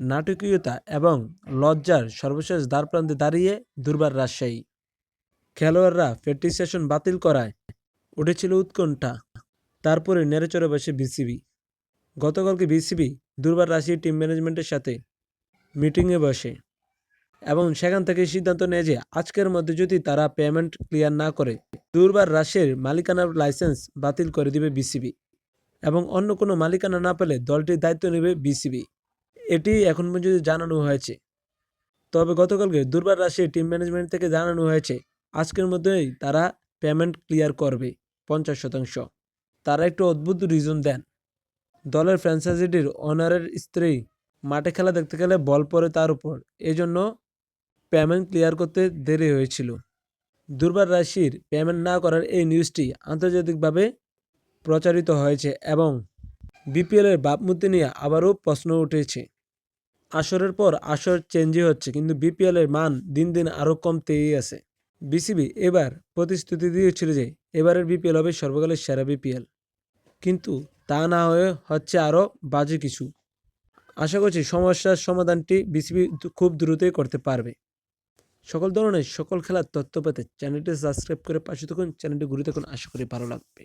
নাটকীয়তা এবং লজ্জার সর্বশেষ দ্বারপ্রান্তে দাঁড়িয়ে দুর্বার রাজশাহী। খেলোয়াড়রা ফেডারেশন বাতিল করায় উঠেছিল উৎকণ্ঠা। তারপরে নেড়েচড়ে বসে বিসিবি। গতকালকে বিসিবি দুর্বার রাশি টিম ম্যানেজমেন্টের সাথে মিটিংয়ে বসে এবং সেখান থেকে সিদ্ধান্ত নেয় যে আজকের মধ্যে যদি তারা পেমেন্ট ক্লিয়ার না করে, দুর্বার রাশিয়ার মালিকানার লাইসেন্স বাতিল করে দিবে বিসিবি এবং অন্য কোনো মালিকানা না পেলে দলটির দায়িত্ব নেবে বিসিবি। এটি এখন পর্যন্ত জানানো হয়েছে। তবে গতকালকে দুর্বার রাশিয়ার টিম ম্যানেজমেন্ট থেকে জানানো হয়েছে, আজকের মধ্যেই তারা পেমেন্ট ক্লিয়ার করবে পঞ্চাশ শতাংশ। তারা একটু অদ্ভুত রিজন দেন। দলের ফ্র্যাঞ্চাইজিটির অনারের স্ত্রী মাঠে খেলা দেখতে গেলে বল পড়ে তার উপর। এজন্য পেমেন্ট ক্লিয়ার করতে দেরি হয়েছিল। দুর্বার রাশির পেমেন্ট না করার এই নিউজটি আন্তর্জাতিকভাবে প্রচারিত হয়েছে এবং বিপিএলের ভাবমূর্তি নিয়ে আবারও প্রশ্ন উঠেছে। আসরের পর আসর চেঞ্জই হচ্ছে, কিন্তু বিপিএলের মান দিন দিন আরও কমতেই আছে। বিসিবি এবার প্রতিশ্রুতি দিয়েছিল যে এবারের বিপিএল হবে সর্বকালের সেরা বিপিএল। কিন্তু তা না হয়ে হচ্ছে আরও বাজে কিছু। আশা করছি সমস্যার সমাধানটি বিসিবি খুব দ্রুতই করতে পারবে। সকল ধরনের সকল খেলার তথ্য পেতে চ্যানেলটি সাবস্ক্রাইব করে পাশে থাকুন। চ্যানেলটি ঘুরে থাকুন। আশা করি ভালো লাগবে।